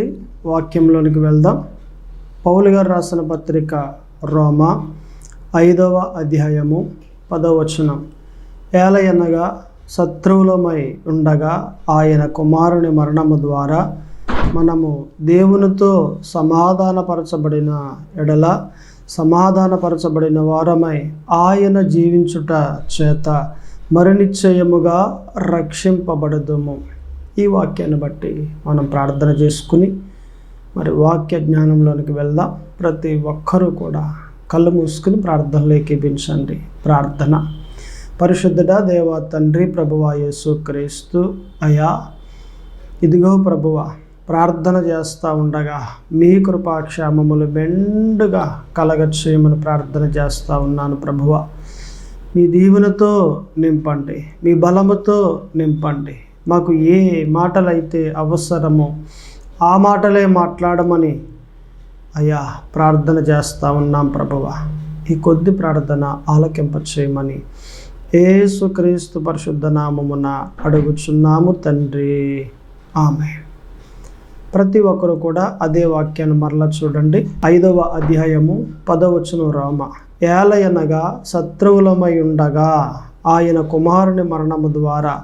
చూడండి వాక్యంలోనికి వెళ్దాం. పౌలు గారు రాసిన పత్రిక రోమా ఐదవ అధ్యాయము పదవ వచనం. ఏలయనగా శత్రువులమై ఉండగా ఆయన కుమారుని మరణము ద్వారా మనము దేవునితో సమాధానపరచబడిన ఎడల సమాధానపరచబడిన వారమై ఆయన జీవించుట చేత మరినిశ్చయముగా రక్షింపబడదుము. ఈ వాక్యాన్ని బట్టి మనం ప్రార్థన చేసుకుని మరి వాక్య జ్ఞానంలోనికి వెళ్దాం. ప్రతి ఒక్కరూ కూడా కళ్ళు మూసుకుని ప్రార్థనలో ఎక్కిపించండి ప్రార్థన. పరిశుద్ధుడ దేవా తండ్రి ప్రభువ యేసు క్రీస్తు అయా ఇదిగో ప్రభువ ప్రార్థన చేస్తూ ఉండగా మీ కృపాక్షేమములు మెండుగా కలగచేయమని ప్రార్థన చేస్తూ ఉన్నాను ప్రభువ. మీ దీవెనతో నింపండి. మీ బలముతో నింపండి. మాకు ఏ మాటలైతే అవసరమో ఆ మాటలే మాట్లాడమని అయ్యా ప్రార్థన చేస్తా ఉన్నాం ప్రభువ. ఈ కొద్ది ప్రార్థన ఆలకింప చేయమని ఏసుక్రీస్తు పరిశుద్ధ నామమున అడుగుచున్నాము తండ్రి. ఆమె ప్రతి ఒక్కరు కూడా అదే వాక్యాన్ని మరలా చూడండి. ఐదవ అధ్యాయము పదవచ్చును రామ. ఏలయనగా శత్రువులమై ఉండగా ఆయన కుమారుని మరణము ద్వారా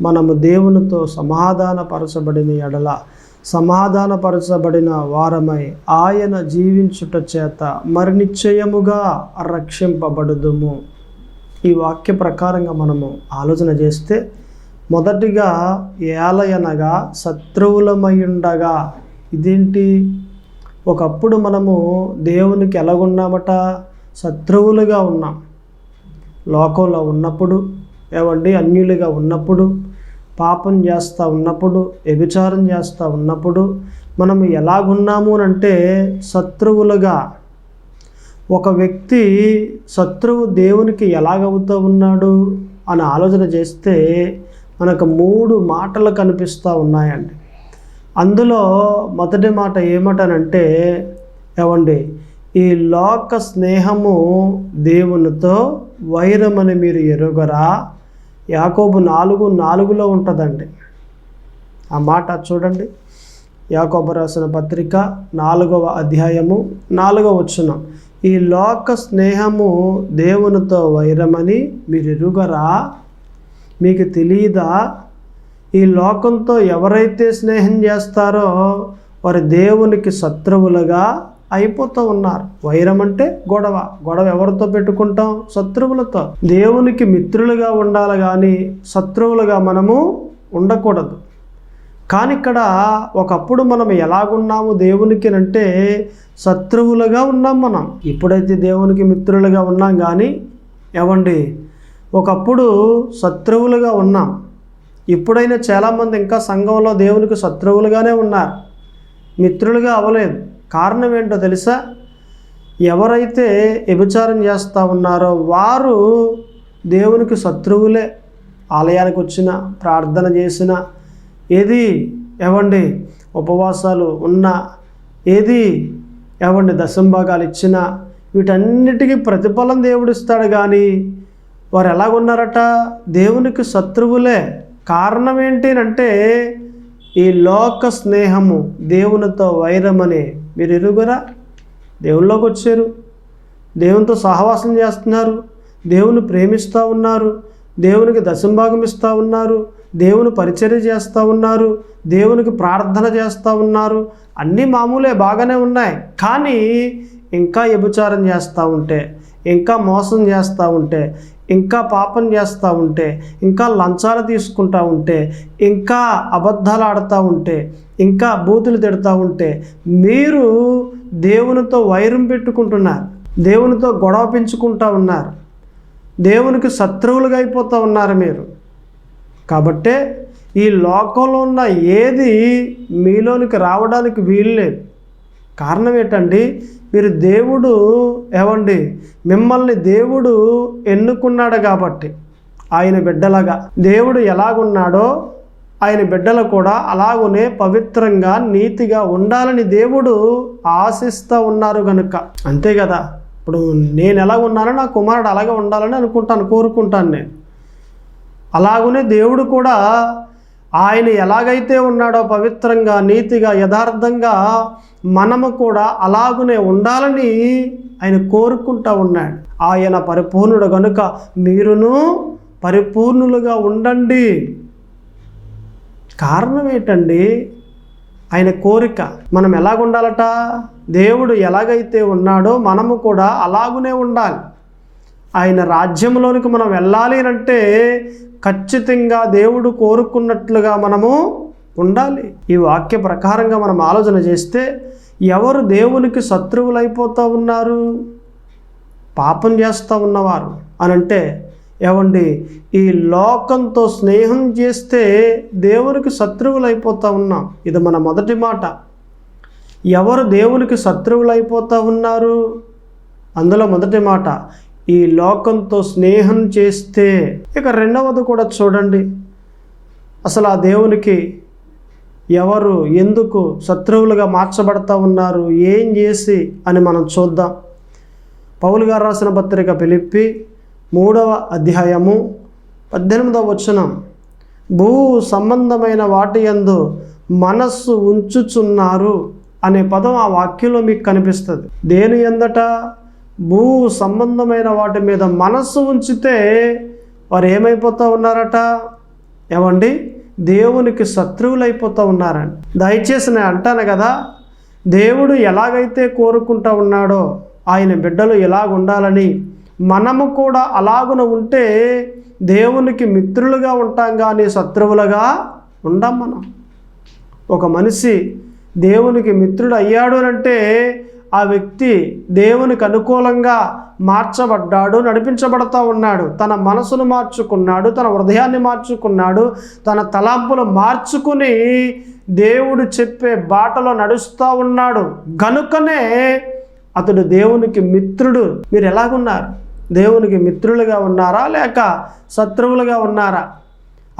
మనము దేవునితో సమాధానపరచబడిన ఎడల సమాధానపరచబడిన వారమై ఆయన జీవించుట చేత మరి నిశ్చయముగా రక్షింపబడుదుము. ఈ వాక్య ప్రకారంగా మనము ఆలోచన చేస్తే మొదటిగా ఏలయనగా శత్రువులమయుండగా ఇదేంటి? ఒకప్పుడు మనము దేవునికి ఎలాగున్నామట? శత్రువులుగా ఉన్నాం. లోకంలో ఉన్నప్పుడు ఏమండి అన్యులుగా ఉన్నప్పుడు పాపం చేస్తూ ఉన్నప్పుడు వ్యభిచారం చేస్తూ ఉన్నప్పుడు మనం ఎలాగున్నాము అని అంటే శత్రువులుగా. ఒక వ్యక్తి శత్రువు దేవునికి ఎలాగవుతూ ఉన్నాడు అని ఆలోచన చేస్తే మనకు మూడు మాటలు కనిపిస్తూ ఉన్నాయండి. అందులో మొదటి మాట ఏమటనంటే ఏమండి ఈ లోక స్నేహము దేవునితో వైరమని మీరు ఎరుగరా? యాకోబు నాలుగు నాలుగులో ఉంటుందండి. ఆ మాట చూడండి. యాకోబు రాసిన పత్రిక నాలుగవ అధ్యాయము నాలుగవ వచ్చిన ఈ లోక స్నేహము దేవునితో వైరమని మీరు ఎరుగరా మీకు తెలియదా ఈ లోకంతో ఎవరైతే స్నేహం చేస్తారో వారు దేవునికి శత్రువులుగా అయిపోతూ ఉన్నారు. వైరం అంటే గొడవ. గొడవ ఎవరితో పెట్టుకుంటాం? శత్రువులతో. దేవునికి మిత్రులుగా ఉండాలి కానీ శత్రువులుగా మనము ఉండకూడదు. కానీ ఇక్కడ ఒకప్పుడు మనం ఎలాగున్నాము దేవునికి అంటే శత్రువులుగా ఉన్నాం మనం. ఇప్పుడైతే దేవునికి మిత్రులుగా ఉన్నాం కానీ ఏమండి ఒకప్పుడు శత్రువులుగా ఉన్నాం. ఇప్పుడైనా చాలామంది ఇంకా సంఘంలో దేవునికి శత్రువులుగానే ఉన్నారు. మిత్రులుగా అవ్వలేదు. కారణం ఏంటో తెలుసా? ఎవరైతే వ్యభిచారం చేస్తూ ఉన్నారో వారు దేవునికి శత్రువులే. ఆలయానికి వచ్చిన ప్రార్థన చేసిన ఏది ఏవండి ఉపవాసాలు ఉన్నా ఏది ఏవండి దశంభాగాలు ఇచ్చిన వీటన్నిటికీ ప్రతిఫలం దేవుడిస్తాడు కానీ వారు ఎలాగున్నారట దేవునికి శత్రువులే. కారణం ఏంటి అంటే ఈ లోక స్నేహము దేవునితో వైరమని. మీరు ఎరుగురా దేవుల్లోకి వచ్చారు దేవునితో సహవాసం చేస్తున్నారు. దేవుని ప్రేమిస్తూ ఉన్నారు. దేవునికి దశంభాగం ఇస్తూ ఉన్నారు. దేవుని పరిచర్య చేస్తూ ఉన్నారు. దేవునికి ప్రార్థన చేస్తూ ఉన్నారు. అన్నీ మామూలే బాగానే ఉన్నాయి. కానీ ఇంకా వ్యభిచారం చేస్తూ ఉంటే ఇంకా మోసం చేస్తూ ఉంటే ఇంకా పాపం చేస్తూ ఉంటే ఇంకా లంచాలు తీసుకుంటూ ఉంటే ఇంకా అబద్ధాలు ఆడుతూ ఉంటే ఇంకా బూతులు తిడుతూ ఉంటే మీరు దేవునితో వైరం పెట్టుకుంటున్నారు దేవునితో గొడవ పెంచుకుంటూ ఉన్నారు దేవునికి శత్రువులుగా అయిపోతూ ఉన్నారు మీరు. కాబట్టే ఈ లోకంలో ఉన్న ఏది మీలోనికి రావడానికి వీలు లేదు. కారణం ఏంటండి? మీరు దేవుడు ఏమండి? మిమ్మల్ని దేవుడు ఎన్నుకున్నాడు కాబట్టి ఆయన బిడ్డలాగా. దేవుడు ఎలాగున్నాడో ఆయన బిడ్డలు కూడా అలాగునే పవిత్రంగా నీతిగా ఉండాలని దేవుడు ఆశిస్తూ ఉన్నారు కనుక అంతే కదా? ఇప్పుడు నేను ఎలా ఉన్నానో నా కుమారుడు అలాగే ఉండాలని అనుకుంటాను కోరుకుంటాను నేను. అలాగునే దేవుడు కూడా ఆయన ఎలాగైతే ఉన్నాడో పవిత్రంగా నీతిగా యథార్థంగా మనము కూడా అలాగునే ఉండాలని ఆయన కోరుకుంటా ఉన్నాడు. ఆయన పరిపూర్ణుడు కనుక మీరును పరిపూర్ణులుగా ఉండండి. కారణం ఏంటండి? ఆయన కోరిక మనం ఎలాగుండాలట? దేవుడు ఎలాగైతే ఉన్నాడో మనము కూడా అలాగునే ఉండాలి. ఆయన రాజ్యంలోనికి మనం వెళ్ళాలి అంటే ఖచ్చితంగా దేవుడు కోరుకున్నట్లుగా మనము ఉండాలి. ఈ వాక్య ప్రకారంగా మనం ఆలోచన చేస్తే ఎవరు దేవునికి శత్రువులైపోతూ ఉన్నారు? పాపం చేస్తూ ఉన్నవారు. అని అంటే ఏమండి ఈ లోకంతో స్నేహం చేస్తే దేవునికి శత్రువులైపోతూ ఉన్నాం. ఇది మన మొదటి మాట. ఎవరు దేవునికి శత్రువులైపోతూ ఉన్నారు? అందులో మొదటి మాట ఈ లోకంతో స్నేహం చేస్తే. ఇక రెండవది కూడా చూడండి. అసలు ఆ దేవునికి ఎవరు ఎందుకు శత్రువులుగా మార్చబడతా ఉన్నారు? ఏం చేసి అని మనం చూద్దాం. పౌలు గారు రాసిన పత్రిక పిలిపి మూడవ అధ్యాయము పద్దెనిమిదవ వచనం. భూ సంబంధమైన వాటి యందు మనస్సు ఉంచుచున్నారు అనే పదం ఆ వాక్యంలో మీకు కనిపిస్తుంది. దేని ఎందట భూ సంబంధమైన వాటి మీద మనస్సు ఉంచితే వారు ఏమైపోతూ ఉన్నారట? ఏమండి? దేవునికి శత్రువులైపోతూ ఉన్నారండి దయచేసి నేను అంటాను కదా దేవుడు ఎలాగైతే కోరుకుంటా ఉన్నాడో ఆయన బిడ్డలు ఎలాగుండాలని ఉండాలని మనము కూడా అలాగున ఉంటే దేవునికి మిత్రులుగా ఉంటాం కానీ శత్రువులుగా ఉండం మనం. ఒక మనిషి దేవునికి మిత్రుడు అయ్యాడు అంటే ఆ వ్యక్తి దేవునికి అనుకూలంగా మార్చబడ్డాడు నడిపించబడతా ఉన్నాడు. తన మనసును మార్చుకున్నాడు తన హృదయాన్ని మార్చుకున్నాడు తన తలాంపులు మార్చుకుని దేవుడు చెప్పే బాటలో నడుస్తూ ఉన్నాడు. గనుకనే అతడు దేవునికి మిత్రుడు. మీరు ఎలాగున్నారు? దేవునికి మిత్రులుగా ఉన్నారా లేక శత్రువులుగా ఉన్నారా?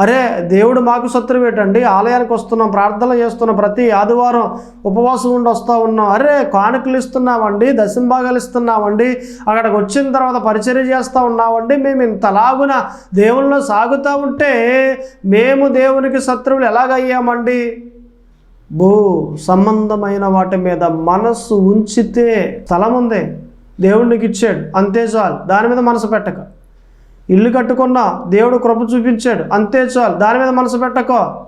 అరే దేవుడు మాకు శత్రువు ఏంటండి? ఆలయానికి వస్తున్నాం ప్రార్థన చేస్తున్నాం ప్రతి ఆదివారం ఉపవాసం ఉండి వస్తూ ఉన్నాం. అరే కానుకలు ఇస్తున్నామండి దశంభాగాలు ఇస్తున్నామండి అక్కడికి వచ్చిన తర్వాత పరిచర్య చేస్తూ ఉన్నామండి. మేము ఇంతలాగున దేవుళ్ళు సాగుతూ ఉంటే మేము దేవునికి శత్రువులు ఎలాగయ్యామండి? భూ సంబంధమైన వాటి మీద మనస్సు ఉంచితే స్థలం ఉంది దేవుడికి ఇచ్చాడు అంతే చాలు. దాని మీద మనసు పెట్టక. ఇల్లు కట్టుకున్నా దేవుడు కృప చూపించాడు. అంతే చాలు. దాని మీద మనసు పెట్టకో.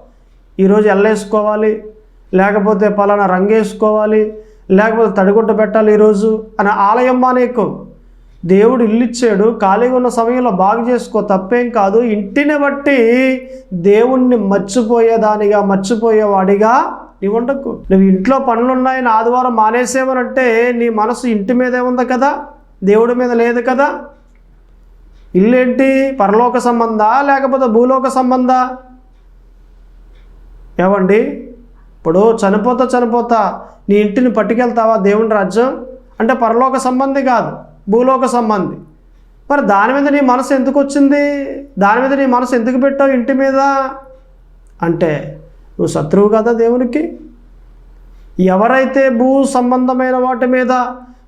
ఈరోజు ఎల్లేసుకోవాలి. లేకపోతే పలానా రంగేసుకోవాలి. లేకపోతే తడిగుడ్డ పెట్టాలి ఈరోజు అని ఆలయం మానేకు. దేవుడు ఇల్లు ఇచ్చాడు ఖాళీగా ఉన్న సమయంలో బాగు చేసుకో. తప్పేం కాదు. ఇంటిని బట్టి దేవుణ్ణి మర్చిపోయేదానిగా మర్చిపోయేవాడిగా నీవు ఉండకు. నువ్వు ఇంట్లో పనులు ఉన్నాయని ఆదివారం మానేసేవనంటే నీ మనసు ఇంటి మీదే ఉంది కదా? దేవుడి మీద లేదు కదా? ఇల్లేంటి? పరలోక సంబంధ? లేకపోతే భూలోక సంబంధ? ఏవండి ఇప్పుడు చనిపోతా చనిపోతా నీ ఇంటిని పట్టుకెళ్తావా దేవుని రాజ్యం? అంటే పరలోక సంబంధి కాదు భూలోక సంబంధి. మరి దాని మీద నీ మనసు ఎందుకు వచ్చింది? దాని మీద నీ మనసు ఎందుకు పెట్టావు ఇంటి మీద? అంటే నువ్వు శత్రువు కదా దేవునికి? ఎవరైతే భూ సంబంధమైన వాటి మీద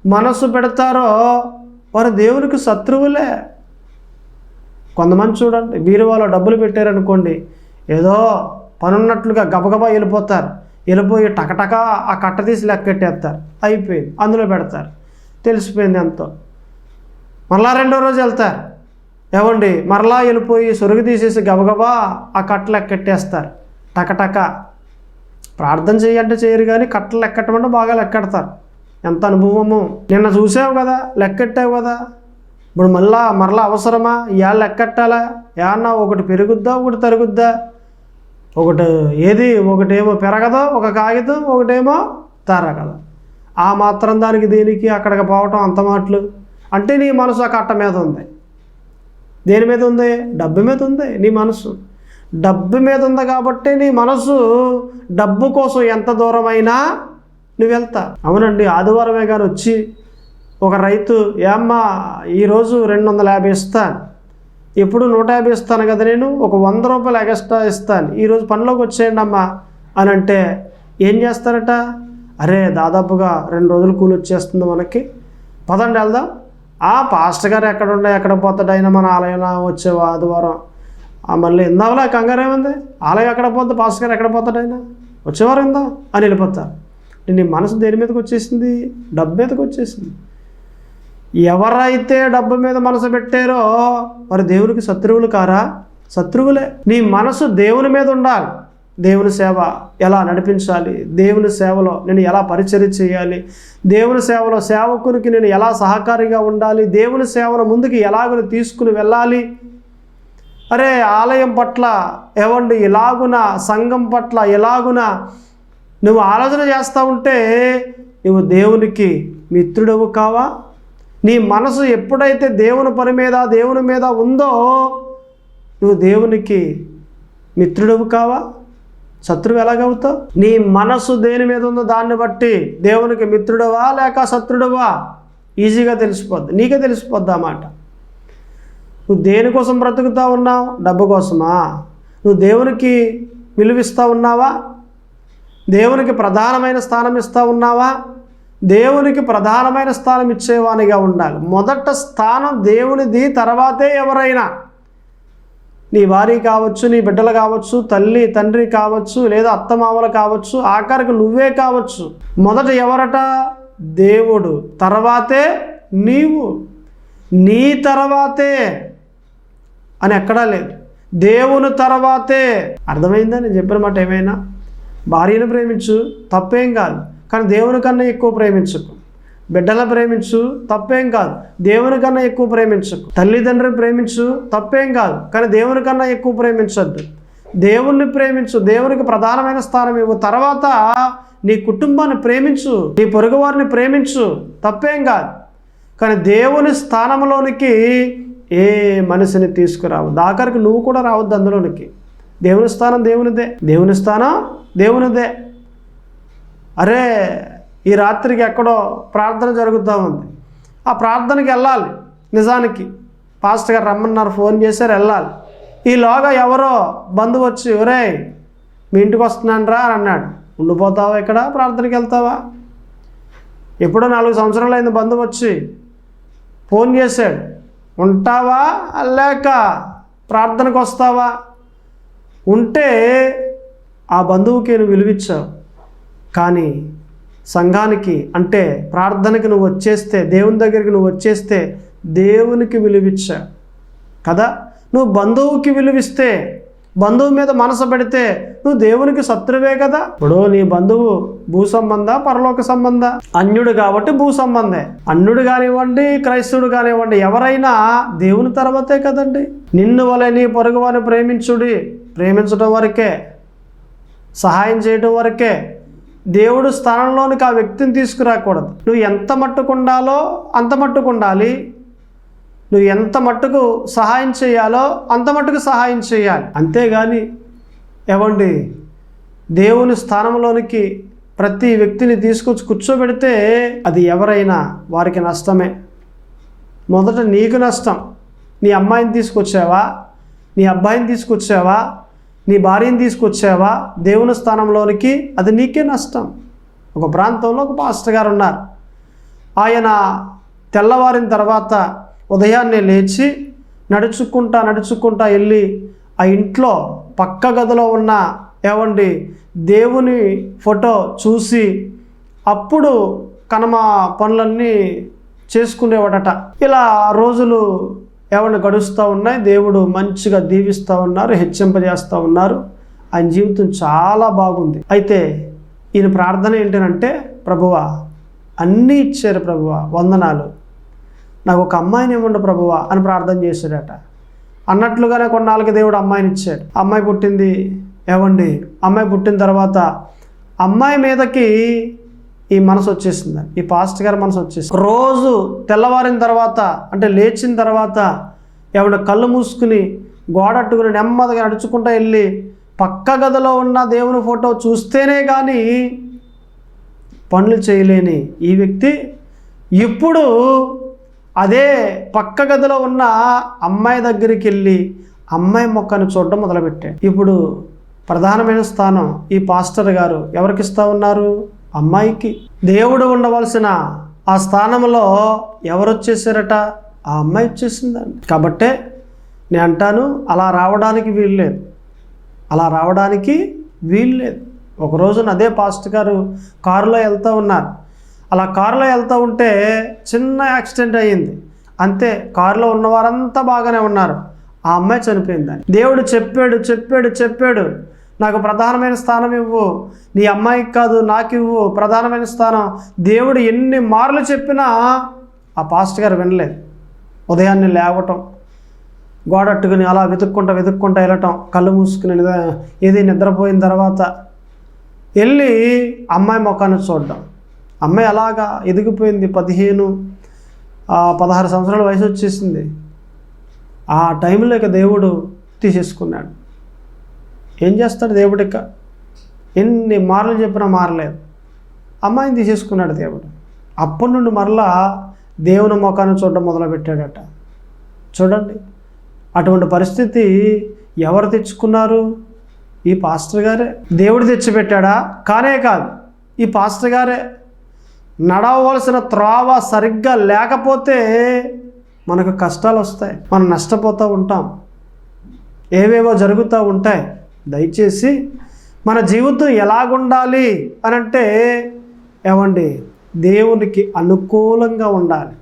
మనసు పెడతారో వారు దేవునికి శత్రువులే. కొంతమంది చూడండి బీరువాలో డబ్బులు పెట్టారనుకోండి ఏదో పనున్నట్లుగా గబగబా వెళ్ళిపోతారు. వెళ్ళిపోయి టకటక ఆ కట్ట తీసి లెక్కెట్టేస్తారు అయిపోయింది అందులో పెడతారు. తెలిసిపోయింది ఎంతో మరలా రెండో రోజు వెళ్తారు. ఏమండి మరలా వెళ్ళిపోయి సొరుగు తీసేసి గబగబా ఆ కట్ట లెక్కెట్టేస్తారు టకటక. ప్రార్థన చేయంటే చేయరు కానీ కట్టలు లెక్కట్టమంటే బాగా లెక్కెడతారు. ఎంత అనుభవము. నిన్న చూసావు కదా లెక్కెట్టావు కదా. ఇప్పుడు మళ్ళా మరలా అవసరమా? ఇవాళ లెక్కట్టాలా? ఏమన్నా ఒకటి పెరుగుద్దా ఒకటి తరుగుద్దా? ఒకటి ఏది? ఒకటేమో పెరగదు ఒక కాగితం ఒకటేమో తరగదు. ఆ మాత్రం దానికి దీనికి అక్కడికి పోవటం అంత మాటలు. అంటే నీ మనసు ఆ కట్ట మీద ఉంది. దేని మీద ఉంది? డబ్బు మీద ఉంది. నీ మనసు. డబ్బు మీద ఉంది కాబట్టి నీ మనసు డబ్బు కోసం ఎంత దూరమైనా నువ్వు వెళ్తా. అవునండి ఆదివారమే కానీ వచ్చి ఒక రైతు ఏమ్మా ఈరోజు రెండు వందల యాభై ఇస్తాను. ఎప్పుడు నూట యాభై ఇస్తాను కదా నేను ఒక వంద రూపాయలు ఎగస్ట్రా ఇస్తాను. ఈరోజు పనిలోకి వచ్చేయండి అమ్మా అని అంటే ఏం చేస్తారట? అరే దాదాపుగా రెండు రోజులు కూలి వచ్చేస్తుంది మనకి. పదండి వెళ్దాం. ఆ పాస్టర్ గారు ఎక్కడ ఉండే ఎక్కడ పోతాడైనా మన ఆలయంలో వచ్చే ఆదివారం. మళ్ళీ ఇందావలా కంగారు ఏముంది? ఆలయం ఎక్కడ పోతుంది పాస్టర్ గారు ఎక్కడ పోతాడు ఆయన? వచ్చేవారు ఇందా అని వెళ్ళిపోతారు. నీ మనసు దేని మీదకి వచ్చేసింది? డబ్బు మీదకి వచ్చేసింది. ఎవరైతే డబ్బు మీద మనసు పెట్టారో వారు దేవునికి శత్రువులు కారా? శత్రువులే. నీ మనసు దేవుని మీద ఉండాలి. దేవుని సేవ ఎలా నడిపించాలి? దేవుని సేవలో నేను ఎలా పరిచర్య చేయాలి? దేవుని సేవలో సేవకునికి నేను ఎలా సహకారిగా ఉండాలి? దేవుని సేవను ముందుకు ఎలాగని తీసుకుని వెళ్ళాలి? అరే ఆలయం పట్ల ఏవండి ఇలాగున సంఘం పట్ల ఎలాగున? నువ్వు ఆలోచన చేస్తూ ఉంటే నువ్వు దేవునికి మిత్రుడవు కావా? నీ మనసు ఎప్పుడైతే దేవుని పని మీద దేవుని మీద ఉందో నువ్వు దేవునికి మిత్రుడవు కావా? శత్రువు ఎలాగవుతావు? నీ మనసు దేని మీద ఉందో దాన్ని బట్టి దేవునికి మిత్రుడవా లేక శత్రుడవా? ఈజీగా తెలిసిపోద్ది. నీకే తెలిసిపోద్ది అన్నమాట నువ్వు దేనికోసం బ్రతుకుతా ఉన్నావు? డబ్బు కోసమా? నువ్వు దేవునికి విలువిస్తూ ఉన్నావా? దేవునికి ప్రధానమైన స్థానం ఇస్తూ ఉన్నావా? దేవునికి ప్రధానమైన స్థానం ఇచ్చేవానిగా ఉండాలి. మొదట స్థానం దేవునిది తర్వాతే ఎవరైనా. నీ భార్య కావచ్చు నీ బిడ్డలు కావచ్చు తల్లి తండ్రి కావచ్చు లేదా అత్తమామలు కావచ్చు ఆఖరికి నువ్వే కావచ్చు. మొదట ఎవరట? దేవుడు. తర్వాతే నీవు. నీ తర్వాతే. అని ఎక్కడా లేదు. దేవుని తర్వాతే. అర్థమైందా? నేను చెప్పిన మాట ఏమైనా? భార్యను ప్రేమించు తప్పేం కాదు. కానీ దేవుని కన్నా ఎక్కువ ప్రేమించకు. బిడ్డలను ప్రేమించు తప్పేం కాదు. దేవుని కన్నా ఎక్కువ ప్రేమించకు. తల్లిదండ్రులు ప్రేమించు తప్పేం కాదు. కానీ దేవుని కన్నా ఎక్కువ ప్రేమించద్దు. దేవుణ్ణి ప్రేమించు దేవునికి ప్రధానమైన స్థానం ఇవ్వు. తర్వాత నీ కుటుంబాన్ని ప్రేమించు నీ పొరుగువారిని ప్రేమించు తప్పేం కాదు. కానీ దేవుని స్థానంలోనికి ఏ మనిషిని తీసుకురావు దాకరికి నువ్వు కూడా రావద్దు అందులోనికి. దేవుని స్థానం దేవునిదే. దేవుని స్థానం దేవునిదే. అరే ఈ రాత్రికి ఎక్కడో ప్రార్థన జరుగుతూ ఉంది. ఆ ప్రార్థనకి వెళ్ళాలి నిజానికి. పాస్టర్ గారు రమ్మన్నారు ఫోన్ చేశారు వెళ్ళాలి. ఈలోగా ఎవరో బంధువు వచ్చి ఒరే మీ ఇంటికి వస్తున్నానరా అని అన్నాడు. ఉండిపోతావా ఇక్కడ? ప్రార్థనకి వెళ్తావా? ఎప్పుడో నాలుగు సంవత్సరాలు అయింది బంధువు వచ్చి ఫోన్ చేశాడు. ఉంటావా లేక ప్రార్థనకు వస్తావా? ఉంటే ఆ బంధువుకి నువ్వు విలువిచ్చావు. కానీ సంఘానికి అంటే ప్రార్థనకి నువ్వు వచ్చేస్తే దేవుని దగ్గరికి నువ్వు వచ్చేస్తే దేవునికి విలువిచ్చా కదా? నువ్వు బంధువుకి విలువిస్తే బంధువు మీద మనసు పెడితే నువ్వు దేవునికి శత్రువే కదా? ఇప్పుడు నీ బంధువు భూ సంబంధ పరలోక సంబంధ? అన్యుడు కాబట్టి భూ సంబంధే. అన్యుడు కానివ్వండి క్రైస్తవుడు కానివ్వండి ఎవరైనా దేవుని తర్వాతే కదండి. నిన్ను వలె నీ పొరుగు వారిని ప్రేమించుడి ప్రేమించడం వరకే సహాయం చేయడం వరకే దేవుడు స్థానంలోనికి ఆ వ్యక్తిని తీసుకురాకూడదు. నువ్వు ఎంత మట్టుకుండాలో అంత మట్టుకుండాలి. నువ్వు ఎంత మట్టుకు సహాయం చేయాలో అంత మట్టుకు సహాయం చేయాలి. అంతేగాని ఏవండి దేవుని స్థానంలోనికి ప్రతి వ్యక్తిని తీసుకొచ్చి కూర్చోబెడితే అది ఎవరైనా వారికి నష్టమే. మొదట నీకు నష్టం. నీ అమ్మాయిని తీసుకొచ్చావా? నీ అబ్బాయిని తీసుకొచ్చావా? నీ భార్యని తీసుకొచ్చావా? దేవుని స్థానంలోనికి అది నీకే నష్టం. ఒక ప్రాంతంలో ఒక పాస్టర్ గారు ఉన్నారు. ఆయన తెల్లవారిన తర్వాత ఉదయాన్నే లేచి నడుచుకుంటా నడుచుకుంటా వెళ్ళి ఆ ఇంట్లో పక్క గదిలో ఉన్న ఏవండి దేవుని ఫోటో చూసి అప్పుడు కనమ పనులన్నీ చేసుకునేవాడట. ఇలా రోజులు ఏమన్నా గడుస్తూ ఉన్నాయి దేవుడు మంచిగా దీవిస్తూ ఉన్నారు హెచ్చింపజేస్తూ ఉన్నారు. ఆయన జీవితం చాలా బాగుంది. అయితే ఈయన ప్రార్థన ఏంటంటే ప్రభువా అన్నీ ఇచ్చారు ప్రభువా వందనాలు. నాకు ఒక అమ్మాయిని ఇవ్వండి ప్రభువా అని ప్రార్థన చేశాడట. అన్నట్లుగానే కొన్నాళ్ళకి దేవుడు అమ్మాయిని ఇచ్చాడు. అమ్మాయి పుట్టింది ఏవండి? అమ్మాయి పుట్టిన తర్వాత అమ్మాయి మీదకి ఈ మనసు వచ్చేసింది ఈ పాస్ట్ గారి మనసు వచ్చేసింది. రోజు తెల్లవారిన తర్వాత అంటే లేచిన తర్వాత ఎవడ కళ్ళు మూసుకుని గోడట్టుకుని నెమ్మదిగా నడుచుకుంటూ వెళ్ళి పక్క గదిలో ఉన్న దేవుని ఫోటో చూస్తేనే కానీ పనులు చేయలేని ఈ వ్యక్తి ఇప్పుడు అదే పక్క గదిలో ఉన్న అమ్మాయి దగ్గరికి వెళ్ళి అమ్మాయి మొక్కను చూడడం మొదలుపెట్టాడు. ఇప్పుడు ప్రధానమైన స్థానం ఈ పాస్టర్ గారు ఎవరికి ఇస్తా ఉన్నారు? అమ్మాయికి. దేవుడు ఉండవలసిన ఆ స్థానంలో ఎవరు వచ్చేసారట? ఆ అమ్మాయి వచ్చేసిందండి. కాబట్టే నేను అంటాను అలా రావడానికి వీల్లేదు అలా రావడానికి వీల్లేదు ఒక రోజున అదే పాస్ట్ గారు కారులో వెళ్తూ ఉన్నారు. అలా కారులో వెళ్తూ ఉంటే చిన్న యాక్సిడెంట్ అయ్యింది. అంతే కారులో ఉన్న వారంతా బాగానే ఉన్నారు. ఆ అమ్మాయి చనిపోయిందని దేవుడు చెప్పాడు చెప్పాడు చెప్పాడు. నాకు ప్రధానమైన స్థానం ఇవ్వు. నీ అమ్మాయికి కాదు నాకు ఇవ్వు. ప్రధానమైన స్థానం. దేవుడు ఎన్ని మార్లు చెప్పినా ఆ పాస్ట్ గారు వినలేదు. ఉదయాన్నే లేవటం గోడట్టుకుని అలా వెతుక్కుంటా వెతుక్కుంటా వెళ్ళటం కళ్ళు మూసుకుని ఏది నిద్రపోయిన తర్వాత వెళ్ళి అమ్మాయి ముఖాన్ని చూడడం అమ్మాయి అలాగా ఎదిగిపోయింది పదిహేను పదహారు సంవత్సరాల వయసు వచ్చేసింది. ఆ టైంలో ఇక దేవుడు తీసేసుకున్నాడు. ఏం చేస్తాడు దేవుడు ఇక? ఎన్ని మార్లు చెప్పినా మారలేదు. అమ్మాయిని తీసేసుకున్నాడు దేవుడు. అప్పటి నుండి మరలా దేవుని ముఖాన్ని చూడడం మొదలుపెట్టాడట. చూడండి అటువంటి పరిస్థితి ఎవరు తెచ్చుకున్నారు? ఈ పాస్టర్ గారే. దేవుడు తెచ్చిపెట్టాడా? కానే కాదు. ఈ పాస్టర్ గారే నడవలసిన త్రోవ సరిగ్గా లేకపోతే మనకు కష్టాలు వస్తాయి. మనం నష్టపోతూ ఉంటాం. ఏవేవో జరుగుతూ ఉంటాయి. దయచేసి మన జీవితం ఎలాగుండాలి అని అంటే ఏమండి దేవునికి అనుకూలంగా ఉండాలి.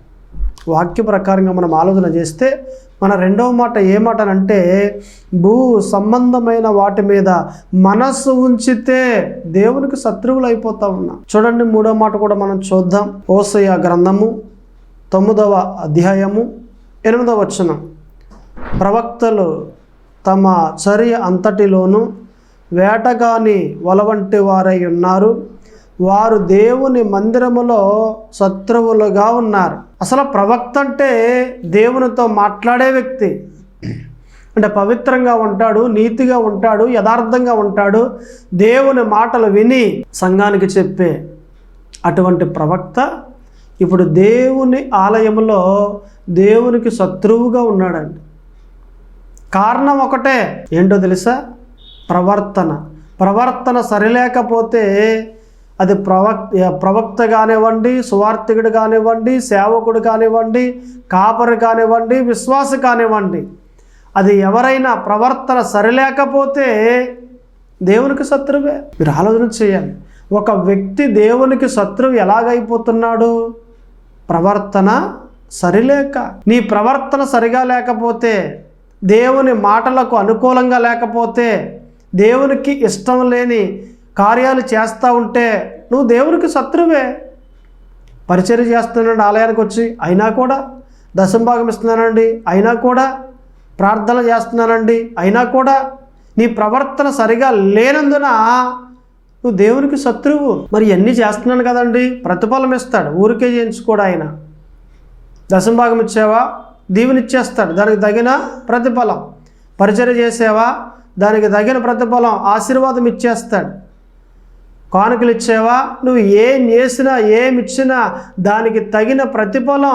వాక్య ప్రకారంగా మనం ఆలోచన చేస్తే మన రెండవ మాట ఏ మాట అంటే భూ సంబంధమైన వాటి మీద మనస్సు ఉంచితే దేవునికి శత్రువులు అయిపోతా ఉన్నా. చూడండి మూడో మాట కూడా మనం చూద్దాం. ఓసయ గ్రంథము తొమ్మిదవ అధ్యాయము ఎనిమిదవ వచనం. ప్రవక్తలు తమ చర్య అంతటిలోనూ వేటగాని వలవంటి వారై ఉన్నారు. వారు దేవుని మందిరములో శత్రువులుగా ఉన్నారు. అసలు ప్రవక్త అంటే దేవునితో మాట్లాడే వ్యక్తి. అంటే పవిత్రంగా ఉంటాడు నీతిగా ఉంటాడు యథార్థంగా ఉంటాడు దేవుని మాటలు విని సంఘానికి చెప్పే అటువంటి ప్రవక్త ఇప్పుడు దేవుని ఆలయంలో దేవునికి శత్రువుగా ఉన్నాడండి. కారణం ఒకటే ఏంటో తెలుసా? ప్రవర్తన. ప్రవర్తన సరిలేకపోతే అది ప్రవక్ ప్రవక్త కానివ్వండి సువార్థికుడు కానివ్వండి సేవకుడు కానివ్వండి కాపరి కానివ్వండి విశ్వాస కానివ్వండి అది ఎవరైనా ప్రవర్తన సరిలేకపోతే దేవునికి శత్రువే. మీరు ఆలోచన చేయాలి. ఒక వ్యక్తి దేవునికి శత్రువు ఎలాగైపోతున్నాడు? ప్రవర్తన సరిలేక. నీ ప్రవర్తన సరిగా లేకపోతే దేవుని మాటలకు అనుకూలంగా లేకపోతే దేవునికి ఇష్టం లేని కార్యాలు చేస్తూ ఉంటే నువ్వు దేవునికి శత్రువే. పరిచర్య చేస్తున్నాడు ఆలయానికి వచ్చి అయినా కూడా దశంభాగం ఇస్తున్నానండి అయినా కూడా ప్రార్థన చేస్తున్నానండి అయినా కూడా నీ ప్రవర్తన సరిగా లేనందున నువ్వు దేవునికి శత్రువు. మరి ఎన్ని చేస్తున్నాను కదండి? ప్రతిఫలం ఇస్తాడు. ఊరికే చేయించుకోడు ఆయన. దశంభాగం ఇచ్చావా? దీవెని ఇచ్చేస్తాడు. దానికి తగిన ప్రతిఫలం. పరిచర్య చేసావా? దానికి తగిన ప్రతిఫలం. ఆశీర్వాదం ఇచ్చేస్తాడు. కానుకలు ఇచ్చావా నువ్వు ఏం చేసినా ఏమి ఇచ్చినా దానికి తగిన ప్రతిఫలం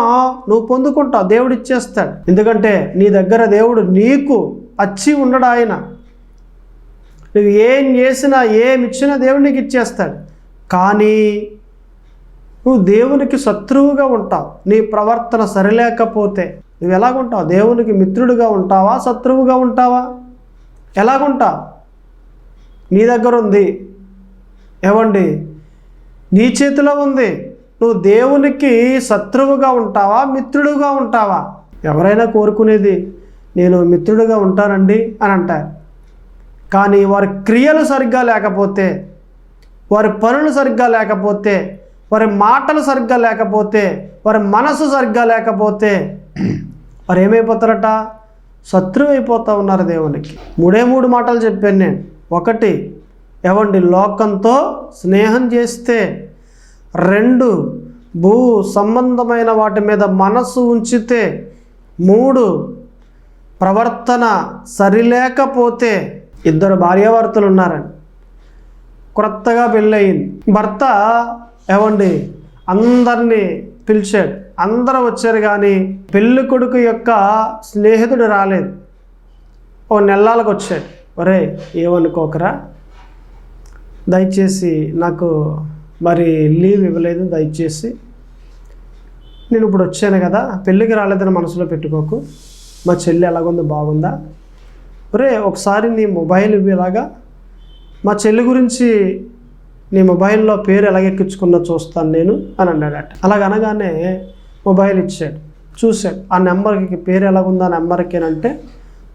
నువ్వు పొందుకుంటావు. దేవుడు ఇచ్చేస్తాడు. ఎందుకంటే నీ దగ్గర దేవుడు నీకు అచ్చి ఉండడు ఆయన. నువ్వు ఏం చేసినా ఏమి ఇచ్చినా దేవుడు నీకు ఇచ్చేస్తాడు. కానీ నువ్వు దేవునికి శత్రువుగా ఉంటావు. నీ ప్రవర్తన సరిలేకపోతే నువ్వు ఎలాగుంటావు? దేవునికి మిత్రుడిగా ఉంటావా? శత్రువుగా ఉంటావా? ఎలాగుంటావు? నీ దగ్గర ఉంది ఏమండి? నీ చేతిలో ఉంది. నువ్వు దేవునికి శత్రువుగా ఉంటావా? మిత్రుడుగా ఉంటావా? ఎవరైనా కోరుకునేది నేను మిత్రుడుగా ఉంటానండి అని అంటారు. కానీ వారి క్రియలు సరిగ్గా లేకపోతే వారి పనులు సరిగ్గా లేకపోతే వారి మాటలు సరిగ్గా లేకపోతే వారి మనసు సరిగ్గా లేకపోతే వారు ఏమైపోతారట? శత్రువు అయిపోతూ ఉన్నారు దేవునికి. మూడే మూడు మాటలు చెప్పాను నేను. ఒకటి ఎవండి లోకంతో స్నేహం చేస్తే రెండు భూ సంబంధమైన వాటి మీద మనసు ఉంచితే మూడు ప్రవర్తన సరిలేకపోతే ఇద్దరు భార్యాభర్తలు ఉన్నారండి. క్రొత్తగా పెళ్ళయింది. భర్త ఏమండి అందరినీ పిలిచాడు. అందరూ వచ్చారు కానీ పెళ్ళి కొడుకు యొక్క స్నేహితుడు రాలేదు. ఓ నెలలకు వచ్చాడు. ఒరే ఏమనుకోకరా? దయచేసి నాకు మరి లీవ్ ఇవ్వలేదు దయచేసి. నేను ఇప్పుడు వచ్చాను కదా పెళ్ళికి రాలేదని మనసులో పెట్టుకోకు. మా చెల్లి ఎలాగుందో బాగుందా? ఒరే ఒకసారి నీ మొబైల్ ఇవ్వేలాగా మా చెల్లి గురించి నీ మొబైల్లో పేరు ఎలాగెక్కించుకున్నా చూస్తాను నేను అని అన్నాడట. అలాగనగానే మొబైల్ ఇచ్చాడు. చూశాడు. ఆ నెంబర్కి పేరు ఎలాగుందా ఆ నెంబర్కి అంటే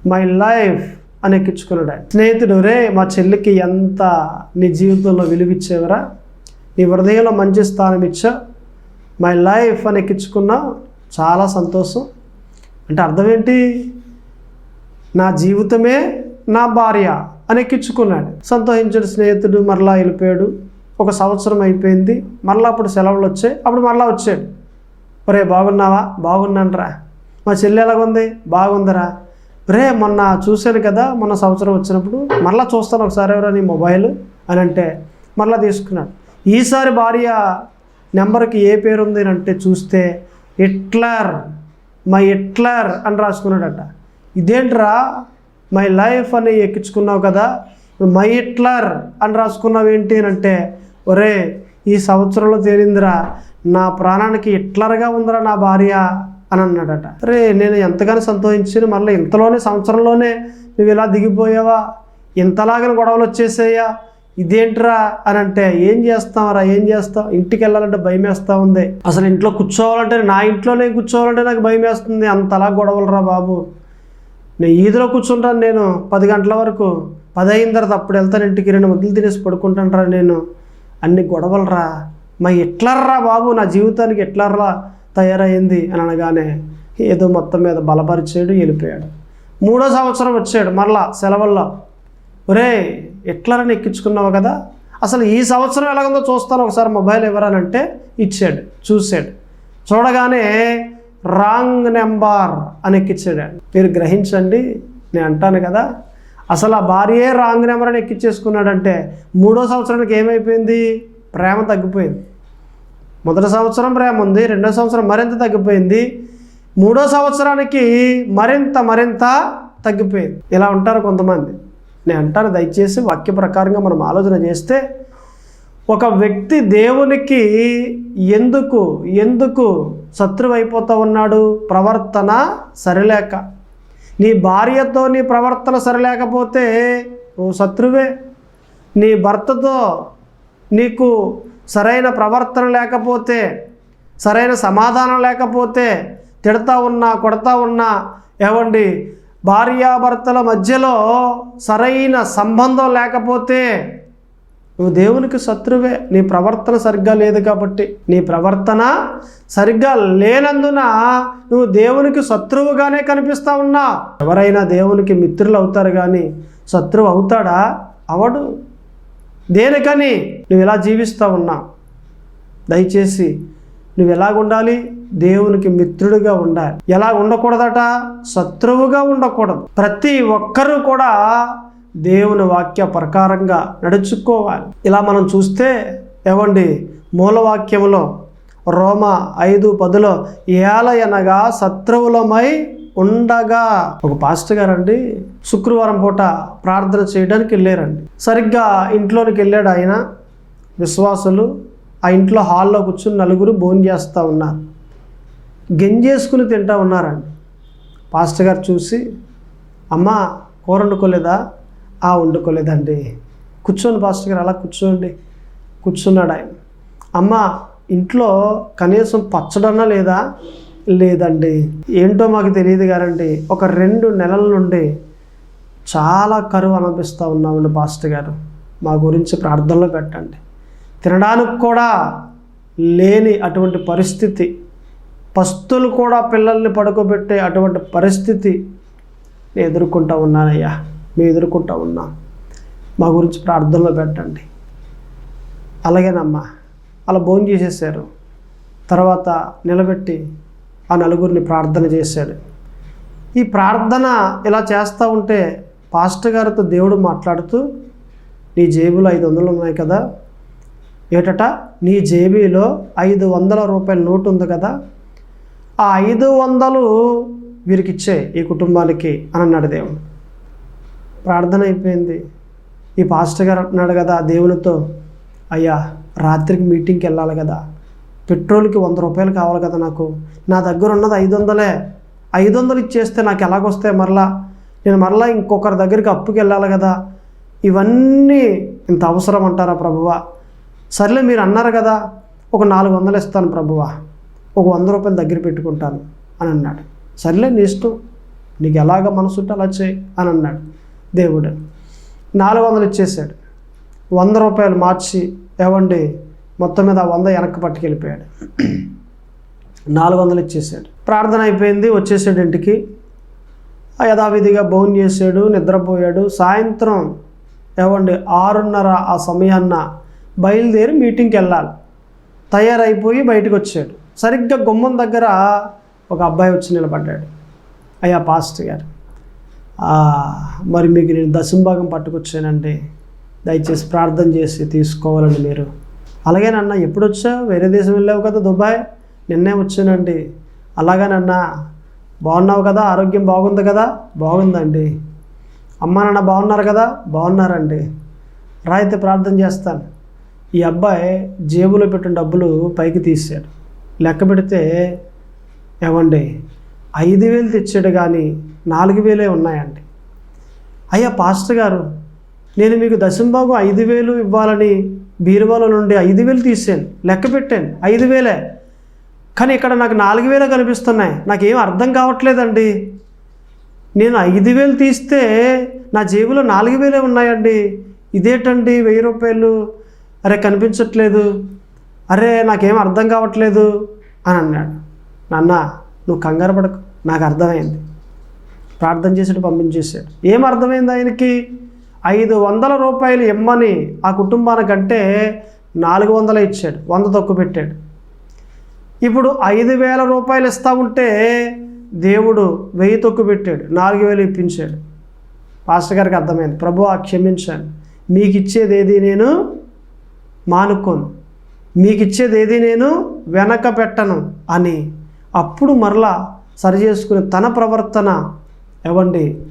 మై లైఫ్ అని ఎక్కించుకున్నాడు స్నేహితుడు రే మా చెల్లికి ఎంత నీ జీవితంలో విలువిచ్చేవరా? నీ హృదయంలో మంచి స్థానం ఇచ్చా? మై లైఫ్ అని ఎక్కించుకున్నా చాలా సంతోషం. అంటే అర్థం ఏంటి నా జీవితమే నా భార్య అని ఎక్కించుకున్నాడు సంతోషించాడు స్నేహితుడు మరలా వెళ్ళిపోయాడు. ఒక సంవత్సరం అయిపోయింది. మరలా అప్పుడు సెలవులు వచ్చాయి. అప్పుడు మరలా వచ్చాడు. ఒరే బాగున్నావా? బాగున్నానరా. మా చెల్లి ఎలాగుంది? బాగుందిరా. రే మొన్న చూశాను కదా మొన్న సంవత్సరం వచ్చినప్పుడు మళ్ళీ చూస్తాను ఒకసారి ఎవరో నీ మొబైల్ అని అంటే మళ్ళీ తీసుకున్నాడు. ఈసారి భార్య నెంబర్కి ఏ పేరు ఉంది అని అంటే చూస్తే హిట్లర్ మై హిట్లర్ అని రాసుకున్నాడట. ఇదేంట్రా మై లైఫ్ అని ఎక్కించుకున్నావు కదా మై హిట్లర్ అని రాసుకున్నావు ఏంటి అని అంటే ఒరే ఈ సంవత్సరంలో తేలిందిరా నా ప్రాణానికి హిట్లర్గా ఉందిరా నా భార్య. అని అన్నాడట. అరే నేను ఎంతగానో సంతోషించాను మళ్ళీ ఇంతలోనే సంవత్సరంలోనే నువ్వు ఇలా దిగిపోయావా? ఇంతలాగా గొడవలు వచ్చేసాయా? ఇదేంట్రా అని అంటే ఏం చేస్తావరా? ఏం చేస్తావు? ఇంటికి వెళ్ళాలంటే భయం వేస్తూ ఉంది. అసలు ఇంట్లో కూర్చోవాలంటే నా ఇంట్లోనే కూర్చోవాలంటే నాకు భయం వేస్తుంది అంతలా గొడవలరా బాబు. నేను ఈదిలో కూర్చుంటాను నేను పది గంటల వరకు. పది అయిన తర్వాత అప్పుడు వెళ్తాను ఇంటికి. రెండు ముద్దలు తినేసి పడుకుంటాను నేను. అన్ని గొడవలరా? మా ఎట్లర్రా బాబు? నా జీవితానికి ఎట్లర్రా? తయారైంది అని అనగానే ఏదో మొత్తం మీద బలపరిచాడు వెళ్ళిపోయాడు మూడో సంవత్సరం వచ్చాడు మరలా సెలవుల్లో. ఒరే ఎట్లరని ఎక్కించుకున్నావు కదా? అసలు ఈ సంవత్సరం ఎలాగుందో చూస్తాను ఒకసారి మొబైల్ ఎవరనంటే ఇచ్చాడు చూశాడు. చూడగానే రాంగ్ నెంబర్ అని ఎక్కించాడు మీరు గ్రహించండి నేను అంటాను కదా. అసలు ఆ భార్యే రాంగ్ నెంబర్ అని ఎక్కించేసుకున్నాడంటే మూడో సంవత్సరానికి ఏమైపోయింది? ప్రేమ తగ్గిపోయింది. మొదటి సంవత్సరం ప్రేమ ఉంది రెండో సంవత్సరం మరింత తగ్గిపోయింది. మూడో సంవత్సరానికి మరింత మరింత తగ్గిపోయింది. ఇలా ఉంటారు కొంతమంది. నేను అంటాను దయచేసి వాక్య ప్రకారంగా మనం ఆలోచన చేస్తే ఒక వ్యక్తి దేవునికి ఎందుకు ఎందుకు శత్రువు అయిపోతూ ఉన్నాడు? ప్రవర్తన సరిలేక. నీ భార్యతో నీ ప్రవర్తన సరిలేకపోతే నువ్వు శత్రువే. నీ భర్తతో నీకు సరైన ప్రవర్తన లేకపోతే సరైన సమాధానం లేకపోతే తిడతా ఉన్నా కొడతా ఉన్నా ఏమండి భార్యాభర్తల మధ్యలో సరైన సంబంధం లేకపోతే నువ్వు దేవునికి శత్రువే నీ ప్రవర్తన సరిగ్గా లేదు కాబట్టి. నీ ప్రవర్తన సరిగ్గా లేనందున నువ్వు దేవునికి శత్రువుగానే కనిపిస్తా ఉన్నా. ఎవరైనా దేవునికి మిత్రులు అవుతారు కానీ శత్రువు అవుతాడా? అవడు. దేనికని నువ్వు ఇలా జీవిస్తూ ఉన్నా? దయచేసి నువ్వు ఎలాగ ఉండాలి? దేవునికి మిత్రుడిగా ఉండాలి. ఎలా ఉండకూడదట? శత్రువుగా ఉండకూడదు. ప్రతి ఒక్కరూ కూడా దేవుని వాక్య ప్రకారంగా నడుచుకోవాలి. ఇలా మనం చూస్తే ఏమండి? మూలవాక్యంలో రోమ ఐదు పదిలో ఏలయనగా శత్రువులమై ఉండగా ఒక పాస్టర్ గారండి శుక్రవారం పూట ప్రార్థన చేయడానికి వెళ్ళారండి. సరిగ్గా ఇంట్లోనికి వెళ్ళాడు ఆయన విశ్వాసులు ఆ ఇంట్లో హాల్లో కూర్చుని నలుగురు భోజనం చేస్తూ ఉన్నారు. గెంజేసుకుని తింటా ఉన్నారండి. పాస్టర్ గారు చూసి అమ్మ కూర వండుకోలేదా? ఆ వండుకోలేదండి. కూర్చోండి పాస్టర్ గారు అలా కూర్చోండి. కూర్చున్నాడు ఆయన. అమ్మ ఇంట్లో కనీసం పచ్చడన్నా లేదా? లేదండి. ఏంటో మాకు తెలియదు గారండి. ఒక రెండు నెలల నుండి చాలా కరువు అనిపిస్తూ ఉన్నామండి పాస్టర్ గారు. మా గురించి ప్రార్థనలో పెట్టండి. తినడానికి కూడా లేని అటువంటి పరిస్థితి పస్తులు కూడా పిల్లల్ని పడుకోబెట్టే అటువంటి పరిస్థితి నేను ఎదుర్కొంటూ ఉన్నానయ్యా. మేము ఎదుర్కొంటూ ఉన్నాం. మా గురించి ప్రార్థనలో పెట్టండి. అలాగేనమ్మా. అలా భోజనం చేసేసారు తర్వాత నిలబెట్టి ఆ నలుగురిని ప్రార్థన చేశాడు. ఈ ప్రార్థన ఇలా చేస్తూ ఉంటే పాస్టర్ గారితో దేవుడు మాట్లాడుతూ నీ జేబులో ఐదు వందలు ఉన్నాయి కదా ఏటట? నీ జేబీలో ఐదు వందల రూపాయల నోటు ఉంది కదా ఆ ఐదు వందలు వీరికి ఇచ్చే ఈ కుటుంబానికి అని అన్నాడు దేవుడు. ప్రార్థన అయిపోయింది. ఈ పాస్టర్ గారు అంటున్నాడు కదా దేవునితో అయ్యా రాత్రికి మీటింగ్కి వెళ్ళాలి కదా పెట్రోల్కి వంద రూపాయలు కావాలి కదా నాకు. నా దగ్గర ఉన్నది ఐదు వందలే ఐదు వందలు ఇచ్చేస్తే నాకు ఎలాగొస్తే మరలా? నేను మరలా ఇంకొకరి దగ్గరికి అప్పుకి వెళ్ళాలి కదా. ఇవన్నీ ఇంత అవసరం అంటారా ప్రభువా? సర్లే మీరు అన్నారు కదా ఒక నాలుగు వందలు ఇస్తాను ప్రభువా. ఒక వంద రూపాయలు దగ్గర పెట్టుకుంటాను అని అన్నాడు. సర్లే నీ ఇష్టం. నీకు ఎలాగ మనసుంటే అలా చేయి అని అన్నాడు దేవుడు. నాలుగు వందలు ఇచ్చేసాడు వంద రూపాయలు మార్చి ఏవండి మొత్తం మీద ఆ వంద వెనక్కి పట్టుకెళ్ళిపోయాడు. నాలుగు వందలు ఇచ్చేసాడు ప్రార్థన అయిపోయింది వచ్చేసాడు ఇంటికి. యథావిధిగా భోజనం చేసాడు నిద్రపోయాడు. సాయంత్రం ఏమండి ఆరున్నర ఆ సమయాన్న బయలుదేరి మీటింగ్కి వెళ్ళాలి. తయారైపోయి బయటకు వచ్చాడు. సరిగ్గా గుమ్మం దగ్గర ఒక అబ్బాయి వచ్చి నిలబడ్డాడు. అయ్యా పాస్టర్ గారు మరి మీకు నేను దశంభాగం పట్టుకొచ్చానండి. దయచేసి ప్రార్థన చేసి తీసుకోవాలండి మీరు. అలాగే నన్న ఎప్పుడు వచ్చా వేరే దేశం వెళ్ళావు కదా దుబాయ్? నిన్నే వచ్చానండి. నాన్న బాగున్నావు కదా? ఆరోగ్యం బాగుంది కదా? బాగుందండి. అమ్మ నాన్న బాగున్నారు కదా? బాగున్నారండి. రా అయితే ప్రార్థన చేస్తాను. ఈ అబ్బాయి జేబులో పెట్టిన డబ్బులు పైకి తీసాడు లెక్క పెడితే ఏమండి ఐదు వేలు తెచ్చాడు కానీ నాలుగు వేలే ఉన్నాయండి. అయ్యా పాస్టర్ గారు నేను మీకు దశంభాగం ఐదు వేలు ఇవ్వాలని బీరువాల నుండి ఐదు వేలు తీసాను లెక్క పెట్టాను ఐదు వేలే. కానీ ఇక్కడ నాకు నాలుగు వేలే కనిపిస్తున్నాయి. నాకేం అర్థం కావట్లేదండి. నేను ఐదు వేలు తీస్తే నా జేబులో నాలుగు వేలే ఉన్నాయండి. ఇదేంటండి వెయ్యి రూపాయలు? అరే కనిపించట్లేదు. అరే నాకేం అర్థం కావట్లేదు అని అన్నాడు. నాన్న నువ్వు కంగారు పడకు. నాకు అర్థమైంది. ప్రార్థన చేసేట్టు పంపించేశాడు. ఏం అర్థమైంది ఆయనకి? ఐదు వందల రూపాయలు ఇమ్మని ఆ కుటుంబానికంటే నాలుగు వందల ఇచ్చాడు. వంద తక్కువ పెట్టాడు. ఇప్పుడు ఐదు వేల రూపాయలు ఇస్తా ఉంటే దేవుడు వెయ్యి తొక్కు పెట్టాడు. నాలుగు వేలు ఇప్పించాడు. పాస్టర్ గారికి అర్థమైంది. ప్రభు ఆ క్షమించాను. మీకు ఇచ్చేది ఏది నేను మానుకోను. మీకు ఇచ్చేది ఏది నేను వెనక పెట్టను అని. అప్పుడు మరలా సరి చేసుకుని తన ప్రవర్తన ఎవండి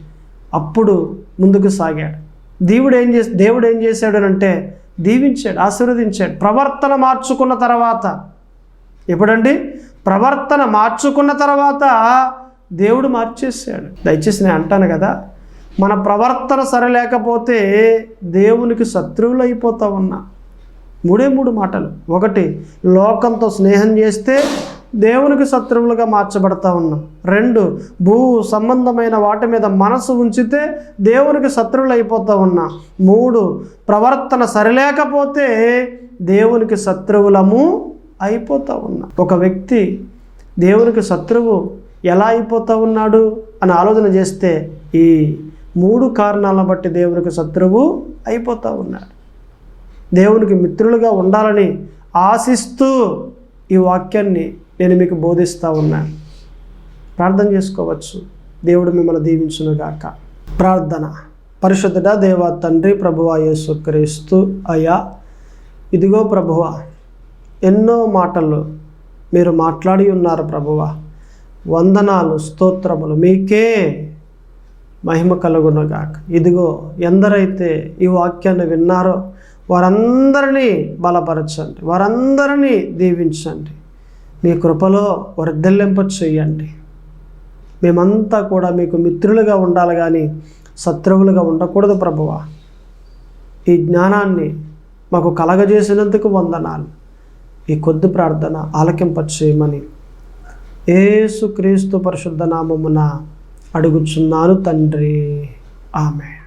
అప్పుడు ముందుకు సాగాడు. దేవుడు ఏం చేసి దేవుడు ఏం చేశాడు అంటే దీవించాడు ఆశీర్వదించాడు. ప్రవర్తన మార్చుకున్న తర్వాత. ఎప్పుడండి? ప్రవర్తన మార్చుకున్న తర్వాత దేవుడు మార్చేసాడు దయచేసి నేను అంటాను కదా మన ప్రవర్తన సరిలేకపోతే దేవునికి శత్రువులు అయిపోతా ఉన్నా. మూడే మూడు మాటలు. ఒకటి లోకంతో స్నేహం చేస్తే దేవునికి శత్రువులుగా మార్చబడతా ఉన్నాం. రెండు భూ సంబంధమైన వాటి మీద మనసు ఉంచితే దేవునికి శత్రువులు అయిపోతా ఉన్నా. మూడు ప్రవర్తన సరిలేకపోతే దేవునికి శత్రువులము అయిపోతూ ఉన్నా. ఒక వ్యక్తి దేవునికి శత్రువు ఎలా అయిపోతా ఉన్నాడు అని ఆలోచన చేస్తే ఈ మూడు కారణాలను బట్టి దేవునికి శత్రువు అయిపోతూ ఉన్నాడు. దేవునికి మిత్రులుగా ఉండాలని ఆశిస్తూ ఈ వాక్యాన్ని నేను మీకు బోధిస్తూ ఉన్నాను ప్రార్థన చేసుకోవచ్చు. దేవుడు మిమ్మల్ని దీవించునుగాక. ప్రార్థన. పరిశుద్ధుడ దేవ తండ్రి ప్రభువ యేసుక్రీస్తు అయ్యా ఇదిగో ప్రభువ ఎన్నో మాటలు మీరు మాట్లాడి ఉన్నారు ప్రభువ. వందనాలు స్తోత్రములు మీకే మహిమ కలుగునగాక. ఇదిగో ఎందరైతే ఈ వాక్యాన్ని విన్నారో వారందరినీ బలపరచండి. వారందరినీ దీవించండి. మీ కృపలో వర్ధల్లింప చేయండి. మేమంతా కూడా మీకు మిత్రులుగా ఉండాలి కానీ శత్రువులుగా ఉండకూడదు ప్రభువ. ఈ జ్ఞానాన్ని మాకు కలగజేసినందుకు వందనాలు. ఈ కొద్ది ప్రార్థన ఆలకింప చేయమని ఏసు క్రీస్తు పరిశుద్ధ నామమున అడుగుచున్నాను తండ్రి. ఆమె